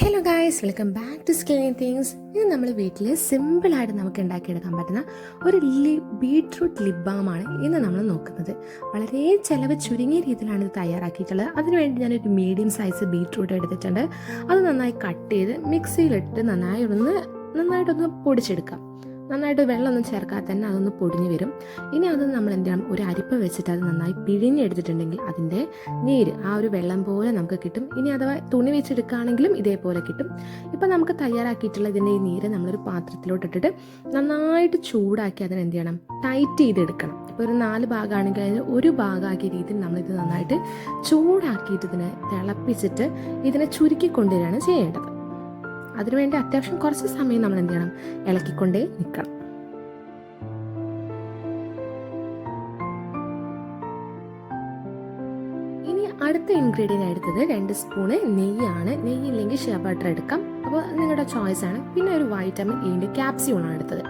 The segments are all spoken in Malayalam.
Hello guys welcome back to skin things ഇത് നമ്മൾ വീട്ടിൽ സിമ്പിളായിട്ട് നമുക്ക് ഉണ്ടാക്കിയെടുക്കാൻ പറ്റുന്ന ഒരു ലി ബീട്രൂട്ട് ലിപ് ബാമാണ് ഇന്ന് നമ്മൾ നോക്കുന്നത്. വളരെ ചിലവ് ചുരുങ്ങിയ രീതിയിലാണ് ഇത് തയ്യാറാക്കിയിട്ടുള്ളത്. അതിനുവേണ്ടി ഞാനൊരു മീഡിയം സൈസ് ബീട്രൂട്ട് എടുത്തിട്ടുണ്ട്. അത് നന്നായി കട്ട് ചെയ്ത് മിക്സിയിലിട്ട് നന്നായി ഒന്ന് നന്നായിട്ടൊന്ന് പൊടിച്ചെടുക്കാം. നന്നായിട്ട് വെള്ളമൊന്നും ചേർക്കാതെ തന്നെ അതൊന്ന് പൊടിഞ്ഞു വരും. ഇനി അത് നമ്മൾ എന്ത് ചെയ്യണം? ഒരു അരിപ്പ വെച്ചിട്ട് അത് നന്നായി പിഴിഞ്ഞെടുത്തിട്ടുണ്ടെങ്കിൽ അതിന്റെ നീര് ആ ഒരു വെള്ളം പോലെ നമുക്ക് കിട്ടും. ഇനി അഥവാ തുണി വെച്ചെടുക്കുകയാണെങ്കിലും ഇതേപോലെ കിട്ടും. ഇപ്പം നമുക്ക് തയ്യാറാക്കിയിട്ടുള്ള ഇതിന്റെ ഈ നീര് നമ്മളൊരു പാത്രത്തിലോട്ട് ഇട്ടിട്ട് നന്നായിട്ട് ചൂടാക്കി അതിനെ എന്ത് ചെയ്യണം? ടൈറ്റ് ചെയ്തെടുക്കണം. ഇപ്പോൾ ഒരു നാല് ഭാഗമാണെങ്കിൽ അതിന് ഒരു ഭാഗമാക്കിയ രീതിയിൽ നമ്മളിത് നന്നായിട്ട് ചൂടാക്കിയിട്ട് ഇതിനെ തിളപ്പിച്ചിട്ട് ഇതിനെ ചുരുക്കി കൊണ്ടുവരികയാണ് ചെയ്യേണ്ടത്. അതിനുവേണ്ടി അത്യാവശ്യം കുറച്ച് സമയം നമ്മൾ എന്ത് ചെയ്യണം? ഇളക്കിക്കൊണ്ടേ നിൽക്കണം ഇനി അടുത്ത ഇൻഗ്രീഡിയന്റ് എടുത്തത് രണ്ട് സ്പൂണ് നെയ്യാണ്. നെയ്യ് ഇല്ലെങ്കിൽ ഷെയർ ബട്ടർ എടുക്കാം. അപ്പോൾ നിങ്ങളുടെ ചോയ്സ് ആണ്. പിന്നെ ഒരു വൈറ്റമിൻ ഇന്റെ ക്യാപ്സ്യൂളാണ് എടുത്തത്.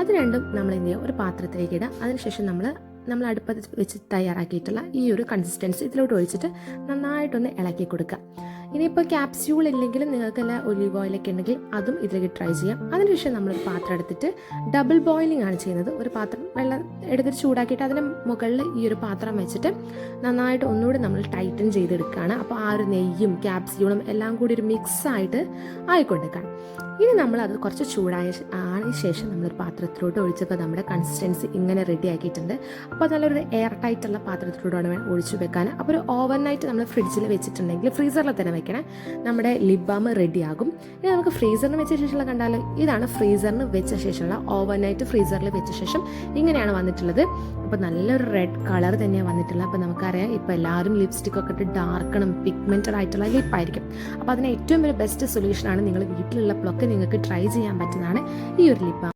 അത് രണ്ടും നമ്മൾ എന്ത് ചെയ്യുക? ഒരു പാത്രത്തിലേക്ക് ഇടുക. അതിനുശേഷം നമ്മൾ നമ്മൾ അടുപ്പത്ത് വെച്ച് തയ്യാറാക്കിയിട്ടുള്ള ഈ ഒരു കൺസിസ്റ്റൻസി ഇതിലോട്ട് ഒഴിച്ചിട്ട് നന്നായിട്ടൊന്ന് ഇളക്കി കൊടുക്കുക. ഇനിയിപ്പോൾ ക്യാപ്സ്യൂൾ ഇല്ലെങ്കിലും നിങ്ങൾക്കല്ല ഒലിവ് ഓയിലൊക്കെ ഉണ്ടെങ്കിൽ അതും ഇതിലേക്ക് ട്രൈ ചെയ്യാം. അതിനുശേഷം നമ്മളൊരു പാത്രം എടുത്തിട്ട് ഡബിൾ ബോയിലിംഗ് ആണ് ചെയ്യുന്നത്. ഒരു പാത്രം വെള്ളം എടുത്തിട്ട് ചൂടാക്കിയിട്ട് അതിന് മുകളിൽ ഈ ഒരു പാത്രം വെച്ചിട്ട് നന്നായിട്ട് ഒന്നുകൂടി നമ്മൾ ടൈറ്റൻ ചെയ്തെടുക്കുകയാണ്. അപ്പോൾ ആ ഒരു നെയ്യും ക്യാപ്സ്യൂളും എല്ലാം കൂടി ഒരു മിക്സ് ആയിട്ട് ആയിക്കൊണ്ടിരിക്കുകയാണ്. ഇനി നമ്മൾ അത് കുറച്ച് ചൂടായ ആയ ശേഷം നമ്മളൊരു പാത്രത്തിലോട്ട് ഒഴിച്ചപ്പോൾ നമ്മുടെ കൺസിസ്റ്റൻസി ഇങ്ങനെ റെഡി ആക്കിയിട്ടുണ്ട്. അപ്പോൾ നല്ലൊരു എയർ ടൈറ്റുള്ള പാത്രത്തിലൂടെയാണ് ഒഴിച്ചു വെക്കാൻ. അപ്പോൾ ഒരു ഓവർ നൈറ്റ് നമ്മൾ ഫ്രിഡ്ജിൽ വെച്ചിട്ടുണ്ടെങ്കിൽ ഫ്രീസറിൽ തന്നെ വെക്കണേ നമ്മുടെ ലിപ് ബാം റെഡിയാകും ഇനി നമുക്ക് ഫ്രീസറിന് വെച്ച ശേഷമുള്ള കണ്ടാലും ഇതാണ് ഫ്രീസറിന് വെച്ച ശേഷമുള്ള ഓവർ നൈറ്റ് ഫ്രീസറിൽ വെച്ച ശേഷം ഇങ്ങനെയാണ് വന്നിട്ടുള്ളത്. അപ്പോൾ നല്ലൊരു റെഡ് കളർ തന്നെയാണ് വന്നിട്ടുള്ളത്. അപ്പോൾ നമുക്കറിയാം ഇപ്പോൾ എല്ലാവരും ലിപ്സ്റ്റിക് ഒക്കെ ഇട്ട് ഡാർക്കണം പിഗ്മെന്റഡ് ആയിട്ടുള്ള ലിപ്പായിരിക്കും അപ്പോൾ അതിന് ഏറ്റവും ഒരു ബെസ്റ്റ് സൊല്യൂഷനാണ് നിങ്ങൾ വീട്ടിലുള്ളപ്പോഴൊക്കെ നിങ്ങൾക്ക് ട്രൈ ചെയ്യാൻ പറ്റുന്നതാണ് ഈ ഒരു ലിപ്പ്